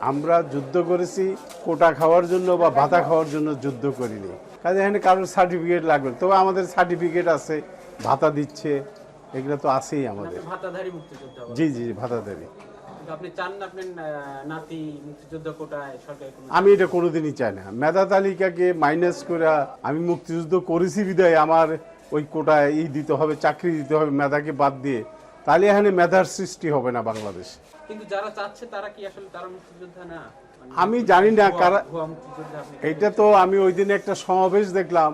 আমরা যুদ্ধ করেছি কোটা খাওয়ার জন্য বা ভাতা খাওয়ার জন্য যুদ্ধ করিনি। কাজে এখানে কারোর সার্টিফিকেট লাগবে তবে আমাদের সার্টিফিকেট আছে ভাতা দিচ্ছে এগুলো তো আছেই আমাদের। জি জি জি, ভাতা দেবে কিন্তু আপনি চান না আপনার আহ, নাতি মুক্তিযুদ্ধ কোটায় সরকারি কোনো আমি এটা কোনোদিনই চাই না। মেধা তালিকাকে মাইনাস করে আমি মুক্তিযুদ্ধ করেছি বিদায় আমার ওই কোটায় ই দিতে হবে চাকরি দিতে হবে মেধাকে বাদ দিয়ে তাহলে এখানে মেধার সৃষ্টি হবে না বাংলাদেশে। কিন্তু যারা চাচ্ছে তারা কি আসলে তারা মুক্তিযোদ্ধা না? মানে আমি জানি না কারা এইটা তো আমি ওই দিন একটা সমাবেশ দেখলাম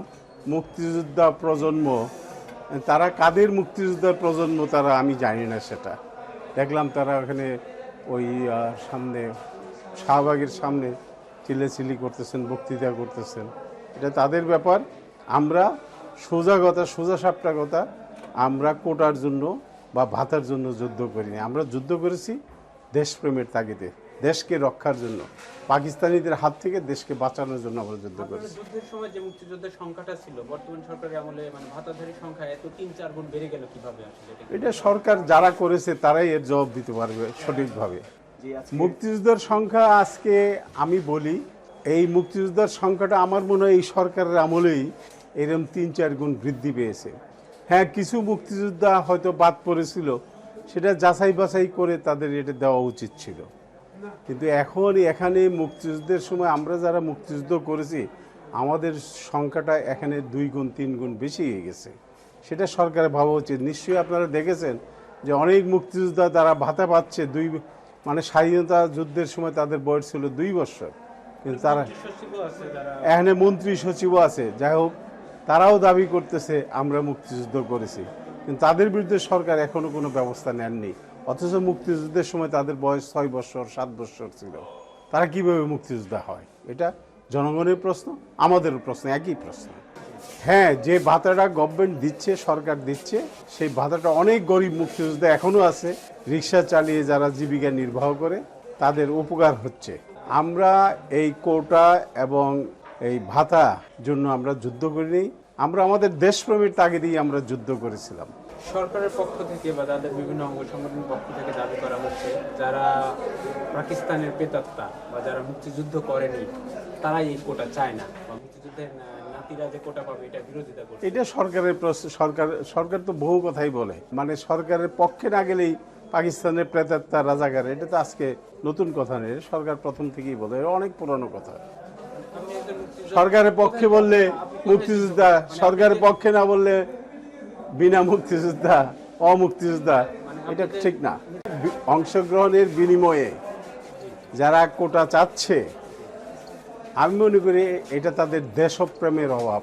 মুক্তিযোদ্ধা প্রজন্ম। তারা কাদের মুক্তিযোদ্ধার প্রজন্ম তারা আমি জানি না সেটা। দেখলাম তারা ওখানে ওই সামনে শাহবাগের সামনে চিল্লাচিল্লি করতেছেন বক্তৃতা করতেছেন। এটা তাদের ব্যাপার। আমরা সোজা কথা সোজা সাপটা কথা আমরা কোটার জন্য বা ভাতার জন্য যুদ্ধ করিনি। আমরা যুদ্ধ করেছি দেশপ্রেমের তাগিদে দেশকে রক্ষার জন্য। পাকিস্তানিদের হাত থেকে দেশকে বাঁচানোর জন্য আমরা যুদ্ধ করেছি। যুদ্ধের সময় যে মুক্তিযোদ্ধার সংখ্যাটা ছিল বর্তমান সরকারের আমলে মানে ভাতাধারী সংখ্যা এত তিন চার গুণ বেড়ে গেল কীভাবে আসলে? এটা সরকার যারা করেছে তারাই এর জবাব দিতে পারবে সঠিকভাবে। মুক্তিযোদ্ধার সংখ্যা আজকে আমি বলি এই মুক্তিযোদ্ধার সংখ্যাটা আমার মনে হয় এই সরকারের আমলেই এরকম তিন চার গুণ বৃদ্ধি পেয়েছে। হ্যাঁ কিছু মুক্তিযোদ্ধা হয়তো বাদ পড়েছিল। সেটা যাচাই বাছাই করে তাদের এটা দেওয়া উচিত ছিল। কিন্তু এখন এখানে মুক্তিযুদ্ধের সময় আমরা যারা মুক্তিযুদ্ধ করেছি আমাদের সংখ্যাটা এখানে দুই গুণ তিন গুণ বেশি হয়ে গেছে। সেটা সরকারের ভাবা উচিত। নিশ্চয়ই আপনারা দেখেছেন যে অনেক মুক্তিযোদ্ধা তারা ভাতা পাচ্ছে দুই মানে স্বাধীনতা যুদ্ধের সময় তাদের বয়স ছিল দুই বছর। কিন্তু তারা এখানে মন্ত্রী সচিবও আছে। যাই হোক তারাও দাবি করতেছে, আমরা মুক্তিযুদ্ধ করেছি। কিন্তু তাদের বিরুদ্ধে সরকার এখনও কোনো ব্যবস্থা নেননি। অথচ মুক্তিযুদ্ধের সময় তাদের বয়স ছয় বছর, সাত বছর ছিল। তারা কীভাবে মুক্তিযোদ্ধা হয়? এটা জনগণের প্রশ্ন, আমাদেরও প্রশ্ন, একই প্রশ্ন। হ্যাঁ যে ভাতাটা গভর্নমেন্ট দিচ্ছে, সরকার দিচ্ছে, সেই ভাতাটা অনেক গরিব মুক্তিযোদ্ধা এখনও আছে। রিক্সা চালিয়ে যারা জীবিকা নির্বাহ করে, তাদের উপকার হচ্ছে। আমরা এই কোটা এবং এই ভাতা জন্য আমরা যুদ্ধ করিনি। আমরা আমাদের দেশপ্রেমের তাগিদেই আমরা যুদ্ধ করেছিলাম। সরকারের পক্ষ থেকে বা তাদের বিভিন্ন অঙ্গ সংগঠনের পক্ষ থেকে দাবি করা হচ্ছে যারা পাকিস্তানের পেতাত্তা বা যারা মুক্তিযুদ্ধ করেনি তারাই এই কোটা চায় না। বা মুক্তিযুদ্ধের নাতিরা যে কোটা পাবে এটা বিরোধিতা করছে। এটা সরকারের সরকার সরকার তো বহু কথাই বলে। মানে সরকারের পক্ষে না গেলেই পাকিস্তানের প্রেতাত্মা রাজাকার এটা তো আজকে নতুন কথা নেই সরকার প্রথম থেকেই বলে অনেক পুরনো কথা। সরকারের পক্ষে বললে মুক্তিযোদ্ধা, সরকারের পক্ষে না বললে বিনা মুক্তিযোদ্ধা, অমুক্তিযোদ্ধা, এটা ঠিক না। অংশগ্রহণের বিনিময়ে যারা কোটা চাচ্ছে, আমি মনে করি এটা তাদের দেশপ্রেমের অভাব।